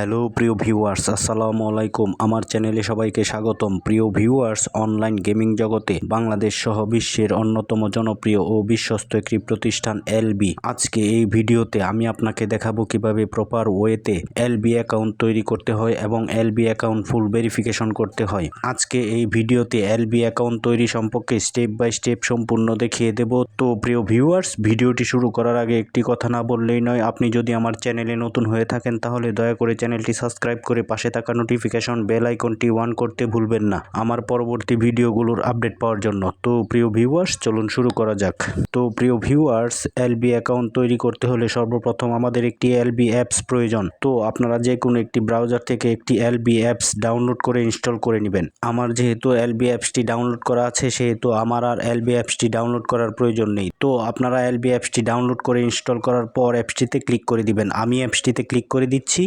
Hello, প্রিয় viewers, আসসালামু আলাইকুম। আমার চ্যানেলে সবাইকে স্বাগতম। প্রিয় ভিউয়ার্স, অনলাইন গেমিং জগতে বাংলাদেশ সহ বিশ্বের অন্যতম জনপ্রিয় ও বিশ্বস্ত একটি প্রতিষ্ঠান এলবি। আজকে এই ভিডিওতে আমি আপনাকে দেখাবো কীভাবে প্রপার ওয়েতে এলবি অ্যাকাউন্ট তৈরি করতে হয় এবং এলবি অ্যাকাউন্ট ফুল ভেরিফিকেশন করতে হয়। আজকে এই ভিডিওতে এলবি অ্যাকাউন্ট তৈরি সম্পর্কে স্টেপ বাই স্টেপ সম্পূর্ণ দেখিয়ে দেব। তো প্রিয় ভিউয়ার্স, ভিডিওটি শুরু করার আগে একটি কথা না বললেই নয়, আপনি যদি আমার চ্যানেলে নতুন হয়ে থাকেন তাহলে দয়া করে চ্যানেলটি সাবস্ক্রাইব করে পাশে থাকা নোটিফিকেশন বেল আইকনটি অন করতে ভুলবেন না। আমার পরবর্তী ভিডিওগুলোর আপডেট পাওয়ার জন্য। তো প্রিয় ভিউয়ার্স চলুন শুরু করা যাক। তো প্রিয় ভিউয়ার্স এলবি অ্যাকাউন্ট তৈরি করতে হলে সর্বপ্রথম আমাদের একটি এলবি অ্যাপস প্রয়োজন। তো আপনারা যে কোনো একটি ব্রাউজার থেকে একটি এলবি অ্যাপস ডাউনলোড করে ইনস্টল করে নেবেন। আমার যেহেতু এলবি অ্যাপসটি ডাউনলোড করা আছে, সেহেতু আমার আর এলবি অ্যাপসটি ডাউনলোড করার প্রয়োজন নেই। তো আপনারা এলবি অ্যাপসটি ডাউনলোড করে ইনস্টল করার পর অ্যাপসটিতে ক্লিক করে দিবেন। আমি অ্যাপসটিতে ক্লিক করে দিচ্ছি।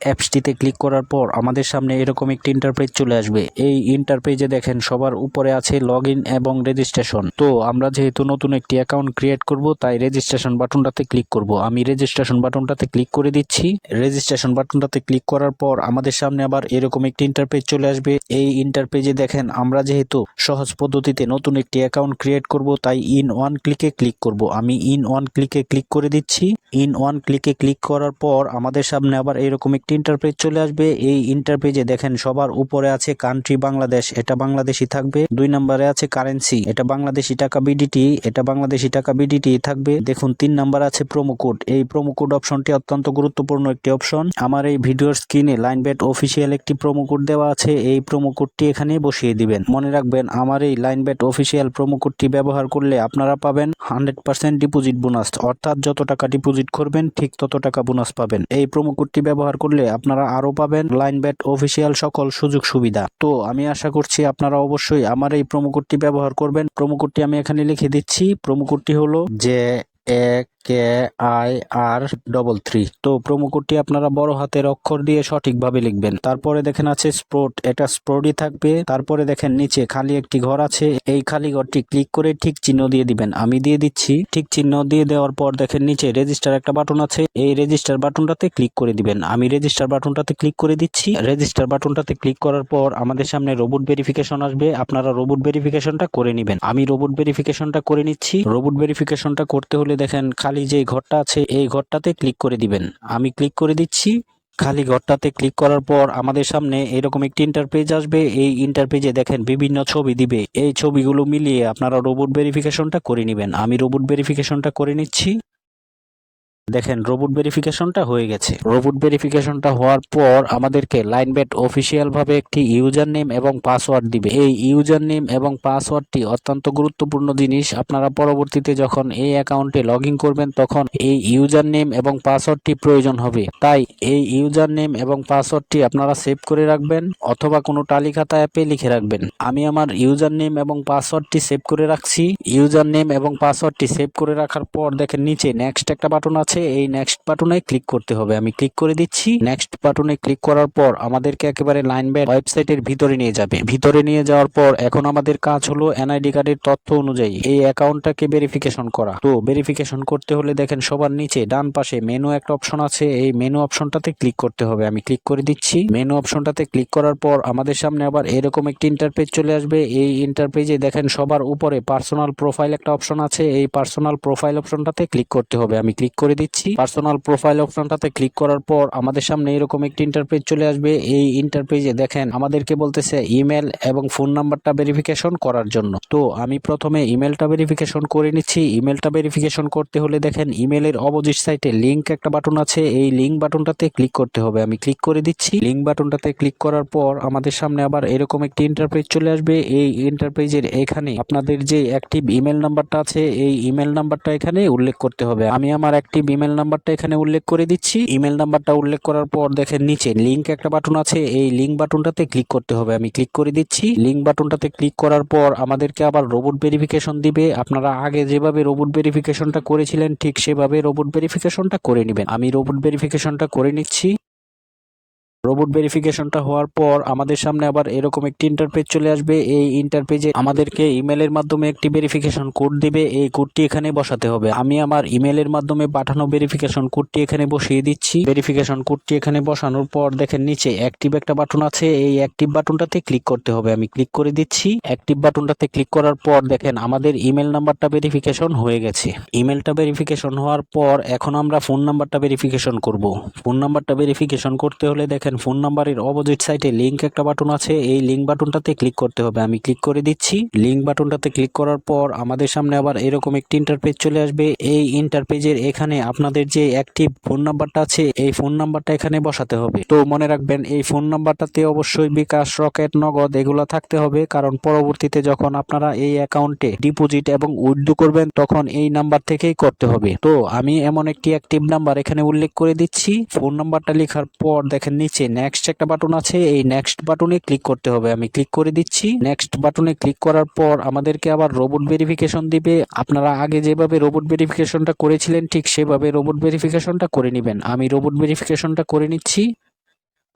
অ্যাপসটিতে ক্লিক করার পর আমাদের সামনে এরকম একটি ইন্টারপেজ চলে আসবে। এই ইন্টারপেজে দেখেন সবার উপরে আছে লগ এবং রেজিস্ট্রেশন তো আমরা যেহেতু নতুন একটি অ্যাকাউন্ট ক্রিয়েট করব, তাই রেজিস্ট্রেশন বাটনটাতে ক্লিক করব। আমি রেজিস্ট্রেশন বাটনটাতে ক্লিক করে দিচ্ছি। রেজিস্ট্রেশন বাটনটাতে ক্লিক করার পর আমাদের সামনে আবার এরকম একটি ইন্টারপেজ চলে আসবে। এই ইন্টারপেজে দেখেন আমরা যেহেতু সহজ পদ্ধতিতে নতুন একটি অ্যাকাউন্ট ক্রিয়েট করব, তাই ইন ওয়ান ক্লিকে ক্লিক করব। আমি ইন ওয়ান ক্লিকে ক্লিক করে দিচ্ছি। ইন ওয়ান ক্লিকে ক্লিক করার পর আমাদের সামনে আবার এরকম একটি ইন্টারপেজ চলে আসবে। এই ইন্টারপেজে দেখেন সবার উপরে আছে কান্ট্রি বাংলাদেশ এটা বাংলাদেশি থাকবে। দুই নম্বরে আছে কারেন্সি এটা বাংলাদেশি টাকা বিডিটি এটা বাংলাদেশি টাকা বিডিটি থাকবে। দেখুন, তিন নাম্বার আছে প্রোমো কোড এই প্রোমো কোড অপশনটি অত্যন্ত গুরুত্বপূর্ণ একটি অপশন আমার এই ভিডিওর স্ক্রিনে লাইন বেট অফিসিয়াল একটি প্রোমো কোড দেওয়া আছে। এই প্রোমো কোডটি এখানে বসিয়ে দিবেন। মনে রাখবেন, আমার এই লাইন বেট অফিসিয়াল প্রোমো কোডটি ব্যবহার করলে আপনারা পাবেন হান্ড্রেড পার্সেন্ট ডিপোজিট বোনাস অর্থাৎ যত টাকা ডিপোজিট করবেন, ঠিক তত টাকা বোনাস পাবেন। এই প্রোমো কোডটি ব্যবহার করলে আপনারা আরও পাবেন লাইন ব্যাট অফিসিয়াল সকল সুযোগ সুবিধা। তো আমি আশা করছি আপনারা অবশ্যই আমার এই প্রোমো কোডটি ব্যবহার করবেন। প্রোমো কোডটি আমি এখানে লিখে দিচ্ছি। প্রোমো কোডটি হলো যে A K, I, R double three. তো প্রোমো কোডটি আপনারা বড় হাতের অক্ষর দিয়ে সঠিকভাবে লিখবেন। তারপরে দেখেন আছে স্প্রোট। এটা স্প্রোটই থাকবে। তারপরে দেখেন নিচে খালি একটি ঘর আছে। এই খালি ঘরটি ক্লিক করে ঠিক চিহ্ন দিয়ে দিবেন। আমি দিয়ে দিচ্ছি। ঠিক চিহ্ন দিয়ে দেওয়ার পর দেখেন নিচে রেজিস্টার একটা বাটন আছে। এই রেজিস্টার বাটনটাতে ক্লিক করে দিবেন। আমি রেজিস্টার বাটনটাতে ক্লিক করে দিচ্ছি। রেজিস্টার বাটনটাতে ক্লিক করার পর আমাদের সামনে রোবট ভেরিফিকেশন আসবে। আপনারা রোবট ভেরিফিকেশনটা করে নেবেন। আমি রোবট ভেরিফিকেশনটা করে নিচ্ছি। রোবট ভেরিফিকেশনটা করতে হলে দেখেন, খালি যে ঘরটা আছে, এই ঘরটাতে ক্লিক করে দিবেন। আমি ক্লিক করে দিচ্ছি। খালি ঘরটাতে ক্লিক করার পর আমাদের সামনে এরকম একটি ইন্টারপেজ আসবে। এই ইন্টারপেজে দেখেন, বিভিন্ন ছবি দিবে। এই ছবিগুলো মিলিয়ে আপনারা রোবট ভেরিফিকেশনটা করে নেবেন। আমি রোবট ভেরিফিকেশনটা করে নিচ্ছি। দেখেন রোবট ভেরিফিকেশনটা হয়ে গেছে। রোবট ভেরিফিকেশনটা হওয়ার পর আমাদেরকে লাইনবেট অফিসিয়াল ভাবে একটি ইউজার নেম এবং পাসওয়ার্ড দিবে। এই ইউজার নেম এবং পাসওয়ার্ডটি অত্যন্ত গুরুত্বপূর্ণ জিনিস। আপনারা পরবর্তীতে যখন এই অ্যাকাউন্টে লগ করবেন, তখন এই ইউজার নেম এবং পাসওয়ার্ডটি প্রয়োজন হবে। তাই এই ইউজার নেম এবং পাসওয়ার্ডটি আপনারা সেভ করে রাখবেন অথবা কোনো তালিকাতা অ্যাপে লিখে রাখবেন। আমি আমার ইউজার নেম এবং পাসওয়ার্ডটি সেভ করে রাখছি। ইউজার নেম এবং পাসওয়ার্ডটি সেভ করে রাখার পর দেখেন, নিচে নেক্সট একটা বাটন আছে। এই নেক্সট বাটনে ক্লিক করতে হবে। আমি ক্লিক করে দিচ্ছি। নেক্সট বাটনে ক্লিক করার পর আমাদেরকে একেবারে লাইন ব্যাট ওয়েবসাইটের ভিতরে নিয়ে যাবে। ভিতরে নিয়ে যাওয়ার পর এখন আমাদের কাজ হলো এনআইডি কার্ডের তথ্য অনুযায়ী এই অ্যাকাউন্টটাকে ভেরিফিকেশন করা। তো ভেরিফিকেশন করতে হলে দেখেন সবার নিচে ডান পাশে মেনু একটা অপশন আছে। এই মেনু অপশনটাতে ক্লিক করতে হবে। আমি ক্লিক করে দিচ্ছি। মেনু অপশনটাতে ক্লিক করার পর আমাদের সামনে আবার এরকম একটি ইন্টারপেজ চলে আসবে। এই ইন্টারপেজে দেখেন সবার উপরে পার্সোনাল প্রোফাইল একটা অপশন আছে। এই পার্সোনাল প্রোফাইল অপশনটাতে ক্লিক করতে হবে। আমি ক্লিক করে দিচ্ছি। পার্সোনাল প্রোফাইল অপশনটাতে ক্লিক করার পর আমাদের সামনে এরকম একটি ইন্টারপেজ চলে আসবে। এই ইন্টারপেজে দেখেন, আমাদেরকে বলতেছে ইমেল এবং ফোন নাম্বারটা ভেরিফিকেশন করার জন্য। তো আমি প্রথমে ইমেলটা ভেরিফিকেশন করে নিচ্ছি। ইমেলটা ভেরিফিকেশন করতে হলে দেখেন ইমেলের অপোজিট সাইটে লিঙ্ক একটা বাটন আছে। এই লিঙ্ক বাটনটাতে ক্লিক করতে হবে। আমি ক্লিক করে দিচ্ছি। লিঙ্ক বাটনটাতে ক্লিক করার পর আমাদের সামনে আবার এরকম একটি ইন্টারপেজ চলে আসবে। এই ইন্টারপেজের এখানে আপনাদের যে অ্যাক্টিভ ইমেল নাম্বারটা আছে, এই ইমেল নাম্বারটা এখানে উল্লেখ করতে হবে। আমি আমার অ্যাক্টিভ ইমেল নাম্বারটা এখানে উল্লেখ করে দিচ্ছি। ইমেল নাম্বারটা উল্লেখ করার পর দেখেন নিচে লিঙ্ক একটা বাটন আছে। এই লিঙ্ক বাটনটাতে ক্লিক করতে হবে। আমি ক্লিক করে দিচ্ছি। লিঙ্ক বাটনটাতে ক্লিক করার পর আমাদেরকে আবার রোবট ভেরিফিকেশন দিবে। আপনারা আগে যেভাবে রোবট ভেরিফিকেশনটা করেছিলেন, ঠিক সেভাবে রোবট ভেরিফিকেশনটা করে নেবেন। আমি রোবট ভেরিফিকেশনটা করে নিচ্ছি। রোবট ভেরিফিকেশনটা হওয়ার পর আমাদের সামনে আবার এরকম একটি ইন্টারপেজ চলে আসবে। এই ইন্টারপেজে আমাদেরকে ইমেলের মাধ্যমে একটি ভেরিফিকেশন কোড দিবে। এই কোডটি এখানে বসাতে হবে। আমি আমার ইমেলের মাধ্যমে পাঠানো ভেরিফিকেশন কোডটি এখানে বসিয়ে দিচ্ছি। ভেরিফিকেশন কোডটি এখানে বসানোর পর দেখেন নিচে অ্যাক্টিভ একটা বাটন আছে। এই অ্যাক্টিভ বাটনটাতে ক্লিক করতে হবে। আমি ক্লিক করে দিচ্ছি। অ্যাক্টিভ বাটনটাতে ক্লিক করার পর দেখেন আমাদের ইমেল নাম্বারটা ভেরিফিকেশন হয়ে গেছে। ইমেলটা ভেরিফিকেশন হওয়ার পর এখন আমরা ফোন নাম্বারটা ভেরিফিকেশন করব। ফোন নাম্বারটা ভেরিফিকেশন করতে হলে দেখেন ফোন নাম্বারের অপোজিট সাইডে লিংক একটা বাটন আছে। এই লিংক বাটনটাতে ক্লিক করতে হবে। আমি ক্লিক করে দিচ্ছি। লিংক বাটনটাতে ক্লিক করার পর আমাদের সামনে আবার এরকম একটি ইন্টারপেজ চলে আসবে। এই ইন্টারপেজের এখানে আপনাদের যে অ্যাক্টিভ ফোন নাম্বারটা আছে, এই ফোন নাম্বারটা এখানে বসাতে হবে। তো মনে রাখবেন, এই ফোন নাম্বারটাতে অবশ্যই বিকাশ, রকেট, নগদ এগুলো থাকতে হবে। কারণ পরবর্তীতে যখন আপনারা এই অ্যাকাউন্টে ডিপোজিট এবং উইথড্র করবেন, তখন এই নাম্বার থেকেই করতে হবে। তো আমি এমন একটি অ্যাক্টিভ নাম্বার এখানে উল্লেখ করে দিচ্ছি। ফোন নাম্বারটা লেখার পর দেখেন নিচে নেক্সট একটা বাটন আছে, এই নেক্সট বাটনে ক্লিক করতে হবে। আমি ক্লিক করে দিচ্ছি। নেক্সট বাটনে ক্লিক করার পর আমাদেরকে আবার রোবট ভেরিফিকেশন দিবে। আপনারা আগে যেভাবে রোবট ভেরিফিকেশনটা করেছিলেন, ঠিক সেভাবে রোবট ভেরিফিকেশনটা করে নেবেন। আমি রোবট ভেরিফিকেশনটা করে নিচ্ছি।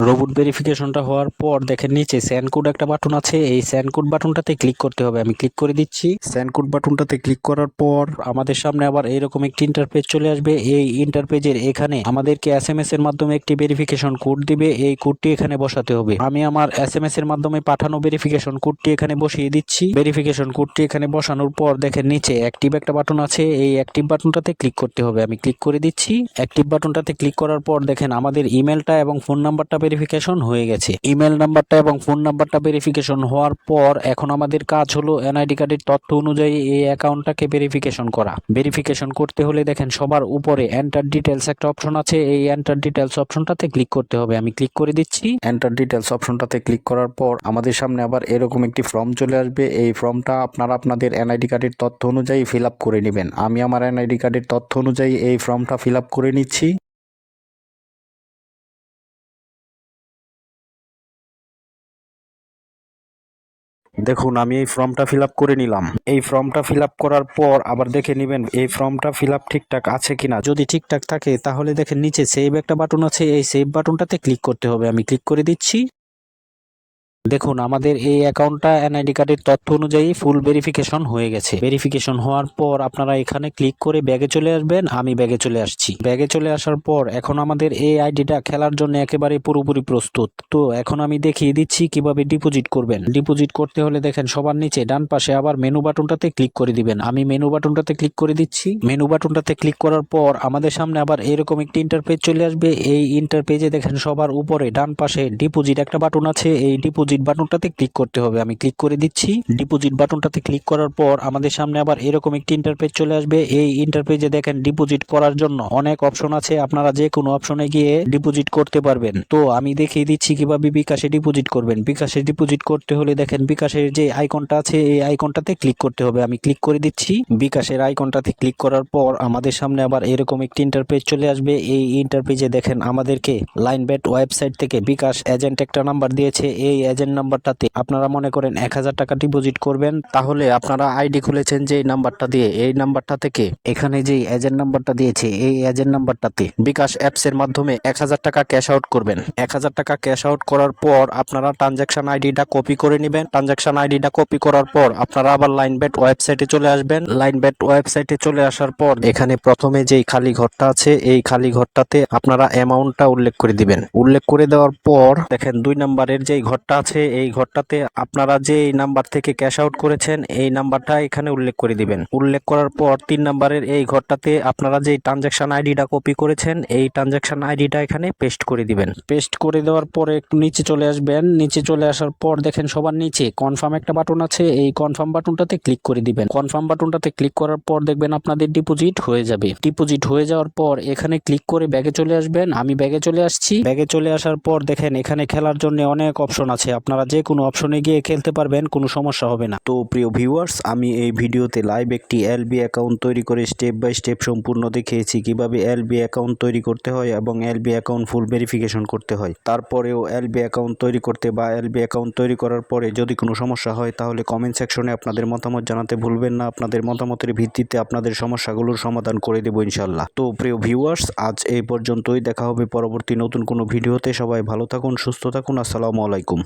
রোবট ভেরিফিকেশনটা হওয়ার পর দেখেন নিচে স্যান কোড একটা বাটন আছে। এই স্যান কোড বাটনটাতে ক্লিক করতে হবে। আমি ক্লিক করে দিচ্ছি। স্যান কোড বাটনটাতে ক্লিক করার পর আমাদের সামনে আবার এইরকম একটি ইন্টারপেজ চলে আসবে। এই ইন্টারপেজের এখানে আমাদেরকে এস এম এস এর মাধ্যমে একটি ভেরিফিকেশন কোড দিবে। এই কোডটি এখানে বসাতে হবে। আমি আমার এস এম এস এর মাধ্যমে পাঠানো ভেরিফিকেশন কোডটি এখানে বসিয়ে দিচ্ছি। ভেরিফিকেশন কোডটি এখানে বসানোর পর দেখেন নিচে অ্যাক্টিভ একটা বাটন আছে। এই অ্যাক্টিভ বাটনটাতে ক্লিক করতে হবে। আমি ক্লিক করে দিচ্ছি। অ্যাক্টিভ বাটনটাতে ক্লিক করার পর দেখেন আমাদের ইমেলটা এবং ফোন নাম্বারটা ভেরিফিকেশন হয়ে গেছে। ইমেল নাম্বারটা এবং ফোন নাম্বারটা ভেরিফিকেশন হওয়ার পর এখন আমাদের কাজ হলো এনআইডি কার্ডের তথ্য অনুযায়ী এই অ্যাকাউন্টটাকে ভেরিফিকেশন করা। ভেরিফিকেশন করতে হলে দেখেন সবার উপরে এন্টার ডিটেলস একটা অপশন আছে। এই এন্টার ডিটেলস অপশনটাতে ক্লিক করতে হবে। আমি ক্লিক করে দিচ্ছি। এন্টার ডিটেলস অপশনটাতে ক্লিক করার পর আমাদের সামনে আবার এরকম একটি ফর্ম চলে আসবে। এই ফর্মটা আপনারা আপনাদের এনআইডি কার্ডের তথ্য অনুযায়ী ফিল আপ করে নেবেন। আমি আমার এনআইডি কার্ডের তথ্য অনুযায়ী এই ফর্মটা ফিল আপ করে নিচ্ছি। দেখুন, আমি এই ফর্মটা ফিল করে নিলাম। এই ফর্মটা ফিল করার পর আবার দেখে নেবেন, এই ফর্মটা ফিল ঠিকঠাক আছে কিনা। যদি ঠিকঠাক থাকে, তাহলে দেখেন নিচে সেভ একটা বাটন আছে, এই সেভ বাটনটাতে ক্লিক করতে হবে। আমি ক্লিক করে দিচ্ছি। দেখুন, আমাদের এই অ্যাকাউন্টটা এনআইডি কার্ডের তথ্য অনুযায়ী ফুল ভেরিফিকেশন হয়ে গেছে। ভেরিফিকেশন হওয়ার পর আপনারা এখানে ক্লিক করে ব্যাগে চলে আসবেন, আমি ব্যাগে চলে আসছি। ব্যাগে চলে আসার পর এখন আমাদের এই আইডিটা খেলার জন্য একেবারে পুরোপুরি প্রস্তুত। তো এখন আমি দেখিয়ে দিচ্ছি কীভাবে ডিপোজিট করবেন। ডিপোজিট করতে হলে দেখেন সবার নিচে ডান পাশে আবার মেনু বাটনটাতে ক্লিক করে দিবেন। আমি মেনু বাটনটাতে ক্লিক করে দিচ্ছি। মেনু বাটনটাতে ক্লিক করার পর আমাদের সামনে আবার এরকম একটি ইন্টারপেজ চলে আসবে। এই ইন্টারপেজে দেখেন সবার উপরে ডান পাশে ডিপোজিট একটা বাটন আছে। এই ডিপোজিট বাটনটাতে ক্লিক করতে হবে। আমি ক্লিক করে দিচ্ছি। ডিপোজিট বাটনটাতে ক্লিক করার পর আমাদের সামনে আবার এরকম একটি ইন্টারপেজ চলে আসবে। এই ইন্টারপেজে দেখেন ডিপোজিট করার জন্য অনেক অপশন আছে। আপনারা যে কোনো অপশনে গিয়ে ডিপোজিট করতে পারবেন। তো আমি দেখিয়ে দিচ্ছি কীভাবে বিকাশে ডিপোজিট করবেন। বিকাশে ডিপোজিট করতে হলে দেখেন বিকাশের যে আইকনটা আছে, এই আইকনটাতে ক্লিক করতে হবে। আমি ক্লিক করে দিচ্ছি। বিকাশের আইকনটাতে ক্লিক করার পর আমাদের সামনে আবার এরকম একটি ইন্টারপেজ চলে আসবে। এই ইন্টারপেজে দেখেন আমাদেরকে লাইন ব্যাট ওয়েবসাইট থেকে বিকাশ এজেন্ট একটা নাম্বার দিয়েছে। এই এজেন্ট নাম্বারটাতে আপনারা মনে করেন এক হাজার টাকা ডিপোজিট করবেন, তাহলে আপনারা আইডি খুলেছেন যে নাম্বারটা দিয়ে, এই নাম্বারটা থেকে এখানে যে এজেন্ট নাম্বারটা দিয়েছে, এই এজেন্ট নাম্বারটাতে বিকাশ অ্যাপস এর মাধ্যমে এক হাজার টাকা ক্যাশ আউট করবেন। এক হাজার টাকা ক্যাশ আউট করার পর আপনারা ট্রানজাকশন আইডিটা কপি করে নেবেন। ট্রানজাকশন আইডিটা কপি করার পর আপনারা আবার লাইন বেট ওয়েবসাইটে চলে আসবেন। লাইন বেট ওয়েবসাইটে চলে আসার পর এখানে প্রথমে যেই খালি ঘরটা আছে, এই খালি ঘরটাতে আপনারা অ্যামাউন্টটা উল্লেখ করে দিবেন। উল্লেখ করে দেওয়ার পর দেখেন দুই নাম্বারের যেই ঘরটা আছে এই ঘরটাতে আপনারা যে এই নাম্বার থেকে ক্যাশ আউট করেছেন, এই নাম্বারটা এখানে উল্লেখ করে দিবেন। উল্লেখ করার পর তিন নাম্বারের এই ঘরটাতে আপনারা যে ট্রানজাকশন আইডিটা কপি করেছেন, এই ট্রানজাকশন আইডিটা এখানে পেস্ট করে দিবেন। পেস্ট করে দেওয়ার পরে একটু নিচে চলে আসবেন। নিচে চলে আসার পর দেখেন সবার নিচে কনফার্ম একটা বাটন আছে। এই কনফার্ম বাটনটাতে ক্লিক করে দিবেন। কনফার্ম বাটনটাতে ক্লিক করার পর দেখবেন আপনাদের ডিপোজিট হয়ে যাবে। ডিপোজিট হয়ে যাওয়ার পর এখানে ক্লিক করে ব্যাগে চলে আসবেন। আমি ব্যাগে চলে আসছি। ব্যাগে চলে আসার পর দেখেন এখানে খেলার জন্য অনেক অপশন আছে। আপনারা যে কোনো অপশনে গিয়ে খেলতে পারবেন, কোনো সমস্যা হবে না। তো প্রিয় ভিউয়ার্স আমি এই ভিডিওতে লাইভ একটি এলবি অ্যাকাউন্ট তৈরি করে স্টেপ বাই স্টেপ সম্পূর্ণ দেখিয়েছি, কীভাবে এলবি অ্যাকাউন্ট তৈরি করতে হয় এবং এলবি অ্যাকাউন্ট ফুল ভেরিফিকেশন করতে হয়। তারপরেও এলবি অ্যাকাউন্ট তৈরি করতে বা এলবি অ্যাকাউন্ট তৈরি করার পরে যদি কোনো সমস্যা হয়, তাহলে কমেন্ট সেকশনে আপনাদের মতামত জানাতে ভুলবেন না। আপনাদের মতামতের ভিত্তিতে আপনাদের সমস্যাগুলোর সমাধান করে দেবো ইনশাল্লাহ তো প্রিয় ভিউয়ার্স আজ এই পর্যন্তই। দেখা হবে পরবর্তী নতুন কোনো ভিডিওতে। সবাই ভালো থাকুন, সুস্থ থাকুন। আসসালামু আলাইকুম।